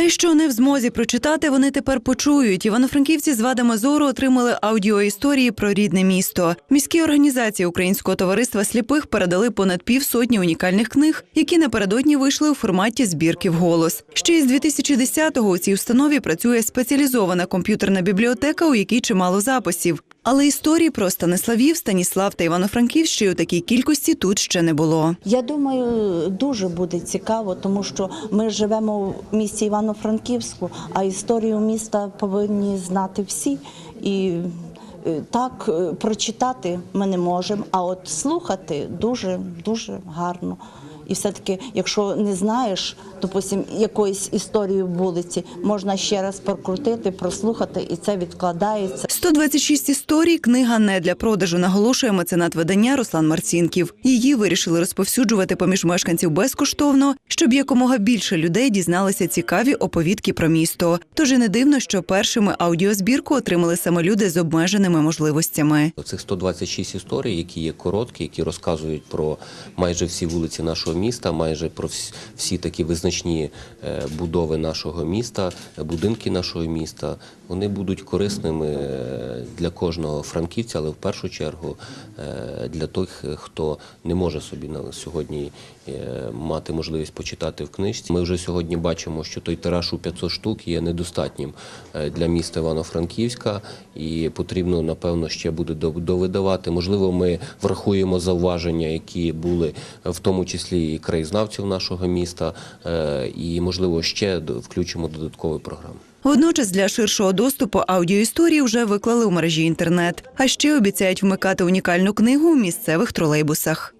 Й що не в змозі прочитати, вони тепер почують. Івано-франківці з вадами зору отримали аудіоісторії про рідне місто. Міські організації Українського товариства сліпих передали понад півсотні унікальних книг, які напередодні вийшли у форматі збірки вголос. Ще із 2010-го у цій установі працює спеціалізована комп'ютерна бібліотека, у якій чимало записів. Але історії про Станиславів, Станіслав та Івано-Франківщину у такій кількості тут ще не було. Я думаю, дуже буде цікаво, тому що ми живемо в місті Івано-Франківську, а історію міста повинні знати всі. І так е, прочитати ми не можемо, а от слухати дуже дуже гарно. І все-таки, якщо не знаєш, допустим, якоїсь історії вулиці, можна ще раз прокрутити, прослухати, і це відкладається. 126 історій книга не для продажу, наголошує меценат видання Руслан Марцінків. Її вирішили розповсюджувати поміж мешканців безкоштовно, щоб якомога більше людей дізналися цікаві оповідки про місто. Тож і не дивно, що першими аудіозбірку отримали саме люди з обмеженими можливостями. Цих 126 історій, які є короткі, які розказують про майже всі вулиці нашого міста, майже про всі, такі визначні е, будови нашого міста, будинки нашого міста. Вони будуть корисними е, для кожного франківця, але в першу чергу е, для тих, хто не може собі сьогодні мати можливість почитати в книжці. Ми вже сьогодні бачимо, що той тираж у 500 штук є недостатнім для міста Івано-Франківська, і потрібно напевно ще буде дов- довидавати. Можливо, ми врахуємо зауваження, які були в тому числі і краєзнавців нашого міста, е, і можливо ще включимо додаткові програми. Водночас для ширшого доступу аудіоісторії вже виклали у мережі інтернет. А ще обіцяють вмикати унікальну книгу у місцевих тролейбусах.